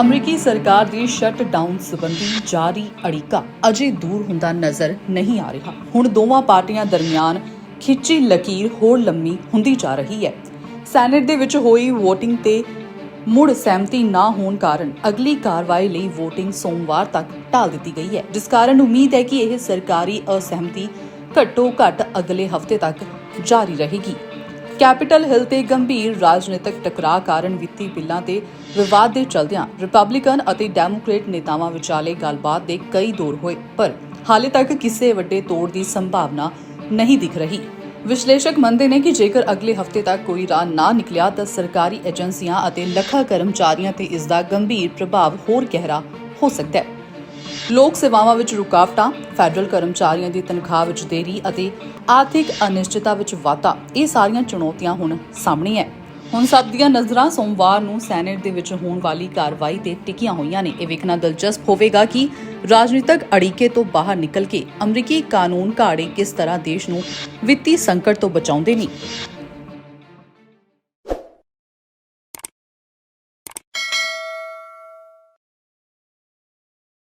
ਅਮਰੀਕੀ ਸਰਕਾਰ ਦੀ shut down ਸੰਬੰਧੀ ਜਾਰੀ ਅੜਿੱਕਾ ਅਜੇ ਦੂਰ ਹੁੰਦਾ ਨਜ਼ਰ ਨਹੀਂ ਆ ਰਿਹਾ। ਹੁਣ ਦੋਵਾਂ ਪਾਰਟੀਆਂ ਦਰਮਿਆਨ ਖਿੱਚੀ ਲਕੀਰ ਹੋਰ ਲੰਮੀ ਹੁੰਦੀ ਜਾ ਰਹੀ ਹੈ। ਸੈਨੇਟ ਦੇ ਵਿੱਚ ਹੋਈ VOTING ਤੇ ਮੁੜ ਸਹਿਮਤੀ ਨਾ ਹੋਣ ਕਾਰਨ ਅਗਲੀ ਕਾਰਵਾਈ ਲਈ VOTING ਸੋਮਵਾਰ ਤੱਕ ਢਾਲ ਦਿੱਤੀ ਗਈ ਹੈ, ਜਿਸ ਕਾਰਨ ਉਮੀਦ ਹੈ ਕਿ ਇਹ ਸਰਕਾਰੀ ਅਸਹਿਮਤੀ ਘੱਟੋ ਘੱਟ ਅਗਲੇ ਹਫ਼ਤੇ ਤੱਕ ਜਾਰੀ ਰਹੇਗੀ। ਕੈਪੀਟਲ ਹਿਲ ਤੇ ਗੰਭੀਰ ਰਾਜਨੀਤਿਕ ਟਕਰਾਅ ਕਾਰਨ ਵਿੱਤੀ ਬਿੱਲਾਂ ਤੇ ਵਿਵਾਦ ਦੇ ਚਲਦਿਆਂ ਰਿਪਬਲਿਕਨ ਅਤੇ ਡੈਮੋਕ੍ਰੇਟ ਨੇਤਾਵਾਂ ਵਿਚਾਲੇ ਗੱਲਬਾਤ ਦੇ ਕਈ ਦੌਰ ਹੋਏ, ਪਰ ਹਾਲੇ ਤੱਕ ਕਿਸੇ ਵੱਡੇ ਤੋੜ ਦੀ ਸੰਭਾਵਨਾ ਨਹੀਂ ਦਿਖ ਰਹੀ। ਵਿਸ਼ਲੇਸ਼ਕ ਮੰਨਦੇ ਨੇ ਕਿ ਜੇਕਰ ਅਗਲੇ ਹਫ਼ਤੇ ਤੱਕ ਕੋਈ ਰਾਹ ਨਾ ਨਿਕਲਿਆ ਤਾਂ ਸਰਕਾਰੀ ਏਜੰਸੀਆਂ ਅਤੇ ਲੱਖਾਂ ਕਰਮਚਾਰੀਆਂ ਤੇ ਇਸ ਦਾ ਗੰਭੀਰ ਪ੍ਰਭਾਵ ਹੋਰ ਗਹਿਰਾ ਹੋ ਸਕਦਾ ਹੈ। ਲੋਕ ਸੇਵਾਵਾਂ ਵਿੱਚ ਰੁਕਾਵਟਾਂ, ਫੈਡਰਲ ਕਰਮਚਾਰੀਆਂ ਦੀ ਤਨਖਾਹ ਵਿੱਚ ਦੇਰੀ ਅਤੇ ਆਰਥਿਕ ਅਨਿਸ਼ਚਿਤਤਾ ਵਿੱਚ ਵਾਧਾ, ਇਹ ਸਾਰੀਆਂ ਚੁਣੌਤੀਆਂ ਹੁਣ ਸਾਹਮਣੇ ਹੈ। ਹੁਣ ਸਭ ਦੀਆਂ ਨਜ਼ਰਾਂ ਸੋਮਵਾਰ ਨੂੰ ਸੈਨੇਟ ਦੇ ਵਿੱਚ ਹੋਣ ਵਾਲੀ ਕਾਰਵਾਈ ਤੇ ਟਿਕੀਆਂ ਹੋਈਆਂ ਨੇ। ਇਹ ਵੇਖਣਾ ਦਿਲਚਸਪ ਹੋਵੇਗਾ ਕਿ ਰਾਜਨੀਤਿਕ ਅੜਿੱਕੇ ਤੋਂ ਬਾਹਰ ਨਿਕਲ ਕੇ ਅਮਰੀਕੀ ਕਾਨੂੰਨ ਘਾੜੇ ਕਿਸ ਤਰ੍ਹਾਂ ਦੇਸ਼ ਨੂੰ ਵਿੱਤੀ ਸੰਕਟ ਤੋਂ ਬਚਾਉਂਦੇ ਨੇ।